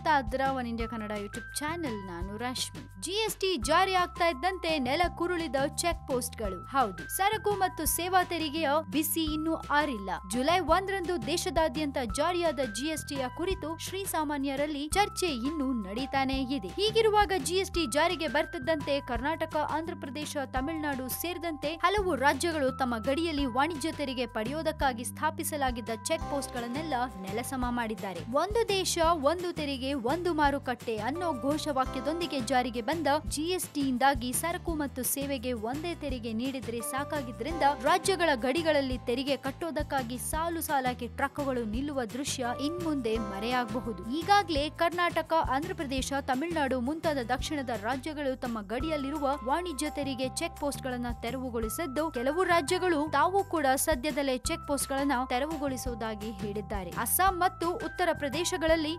ನೋಡ್ತಾ ಇದ್ದೀರಾ one India Kannada YouTube channel ನಾನು ರಶ್ಮಿ ಜಿಎಸ್ಟಿ ಜಾರಿ ಆಗ್ತಾ ಇದ್ದಂತೆ ನೆಲ ಕುರುಳಿದ ಚೆಕ್ ಪೋಸ್ಟ್ಗಳು ಹೌದು, ಸರಕು ಮತ್ತು ಸೇವಾ ತೆರಿಗೆಯ ಬಿಸಿ ಇನ್ನೂ ಆರಿಲ್ಲ. ಜುಲೈ ಒಂದರಂದು ದೇಶದಾದ್ಯಂತ ಜಾರಿಯಾದ ಜಿಎಸ್ಟಿಯ ಕುರಿತು ಶ್ರೀ ಸಾಮಾನ್ಯರಲ್ಲಿ ಚರ್ಚೆ ಇನ್ನೂ ನಡೀತಾನೆ ಇದೆ. ಹೀಗಿರುವಾಗ ಜಿಎಸ್ಟಿ ಜಾರಿಗೆ ಬರ್ತಿದ್ದಂತೆ ಕರ್ನಾಟಕ ಆಂಧ್ರಪ್ರದೇಶ ತಮಿಳುನಾಡು ಸೇರಿದಂತೆ ಹಲವು ರಾಜ್ಯಗಳು ತಮ್ಮ ಗಡಿಯಲ್ಲಿ ವಾಣಿಜ್ಯ ತೆರಿಗೆ ಪಡೆಯೋದಕ್ಕಾಗಿ ಸ್ಥಾಪಿಸಲಾಗಿದ್ದ ಚೆಕ್ ಪೋಸ್ಟ್ಗಳನ್ನೆಲ್ಲ ನೆಲಸಮ ಮಾಡಿದ್ದಾರೆ. ಒಂದು ದೇಶ, ಒಂದು ತೆರಿಗೆ ಒಂದು ಮಾರುಕಟ್ಟೆ ಅನ್ನೋ ಘೋಷವಾಕ್ಯದೊಂದಿಗೆ ಜಾರಿಗೆ ಬಂದ ಜಿಎಸ್ಟಿಯಿಂದಾಗಿ ಸರಕು ಮತ್ತು ಸೇವೆಗೆ ಒಂದೇ ತೆರಿಗೆ ನೀಡಿದ್ರೆ ಸಾಕಾಗಿದ್ರಿಂದ ರಾಜ್ಯಗಳ ಗಡಿಗಳಲ್ಲಿ ತೆರಿಗೆ ಕಟ್ಟೋದಕ್ಕಾಗಿ ಸಾಲು ಸಾಲಾಗಿ ಟ್ರಕ್ಗಳು ನಿಲ್ಲುವ ದೃಶ್ಯ ಇನ್ಮುಂದೆ ಮರೆಯಾಗಬಹುದು. ಈಗಾಗಲೇ ಕರ್ನಾಟಕ, ಆಂಧ್ರಪ್ರದೇಶ, ತಮಿಳುನಾಡು ಮುಂತಾದ ದಕ್ಷಿಣದ ರಾಜ್ಯಗಳು ತಮ್ಮ ಗಡಿಯಲ್ಲಿರುವ ವಾಣಿಜ್ಯ ತೆರಿಗೆ ಚೆಕ್ ಪೋಸ್ಟ್ ಗಳನ್ನ ತೆರವುಗೊಳಿಸಿದ್ದು, ಕೆಲವು ರಾಜ್ಯಗಳು ತಾವು ಕೂಡ ಸದ್ಯದಲ್ಲೇ ಚೆಕ್ ಪೋಸ್ಟ್ ಗಳನ್ನ ತೆರವುಗೊಳಿಸುವುದಾಗಿ ಹೇಳಿದ್ದಾರೆ. ಅಸ್ಸಾಂ ಮತ್ತು ಉತ್ತರ ಪ್ರದೇಶಗಳಲ್ಲಿ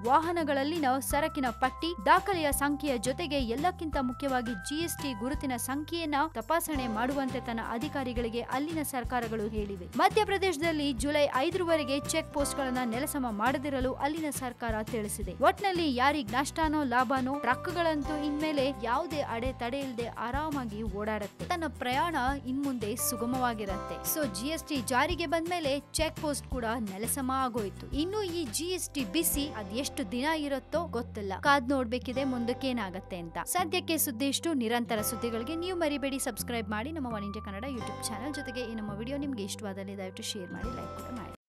ವಾಹನಗಳಲ್ಲಿನ ಸರಕಿನ ಪಟ್ಟಿ, ದಾಖಲೆಯ ಸಂಖ್ಯೆಯ ಜೊತೆಗೆ ಎಲ್ಲಕ್ಕಿಂತ ಮುಖ್ಯವಾಗಿ ಜಿಎಸ್ಟಿ ಗುರುತಿನ ಸಂಖ್ಯೆಯನ್ನ ತಪಾಸಣೆ ಮಾಡುವಂತೆ ತನ್ನ ಅಧಿಕಾರಿಗಳಿಗೆ ಅಲ್ಲಿನ ಸರ್ಕಾರಗಳು ಹೇಳಿವೆ. ಮಧ್ಯಪ್ರದೇಶದಲ್ಲಿ ಜುಲೈ ಐದರವರೆಗೆ ಚೆಕ್ ಪೋಸ್ಟ್ ಗಳನ್ನ ನೆಲಸಮ ಮಾಡದಿರಲು ಅಲ್ಲಿನ ಸರ್ಕಾರ ತಿಳಿಸಿದೆ. ಒಟ್ನಲ್ಲಿ ಯಾರಿಗ್ ನಷ್ಟಾನೋ ಲಾಭನೋ ಟ್ರಕ್ಗಳಂತೂ ಇನ್ಮೇಲೆ ಯಾವುದೇ ಅಡೆ ತಡೆ ಇಲ್ಲದೆ ಆರಾಮಾಗಿ ಓಡಾಡುತ್ತೆ. ತನ್ನ ಪ್ರಯಾಣ ಇನ್ಮುಂದೆ ಸುಗಮವಾಗಿರುತ್ತೆ. ಸೊ ಜಿಎಸ್ಟಿ ಜಾರಿಗೆ ಬಂದ್ಮೇಲೆ ಚೆಕ್ ಪೋಸ್ಟ್ ಕೂಡ ನೆಲಸಮ ಆಗೋಯ್ತು. ಇನ್ನು ಈ ಜಿಎಸ್ಟಿ ಬಿಸಿ ಅದೆಷ್ಟು ದಿನ ಇರುತ್ತೋ ಗೊತ್ತಿಲ್ಲ. ಕಾದ್ ನೋಡ್ಬೇಕಿದೆ ಮುಂದಕ್ಕೆ ಏನಾಗುತ್ತೆ ಅಂತ. ಸದ್ಯಕ್ಕೆ ಸುದ್ದಿ ಇಷ್ಟು ನಿರಂತರ ಸುದ್ದಿಗಳಿಗೆ ನೀವು ಮರಿಬೇಡಿ. ಸಬ್ಸ್ಕ್ರೈಬ್ ಮಾಡಿ ನಮ್ಮ one India Kannada YouTube channel ಜೊತೆಗೆ ಈ ನಮ್ಮ ವಿಡಿಯೋ ನಿಮ್ಗೆ ಇಷ್ಟವಾದಲ್ಲಿ ದಯವಿಟ್ಟು ಶೇರ್ ಮಾಡಿ, ಲೈಕ್ ಮಾಡಿ.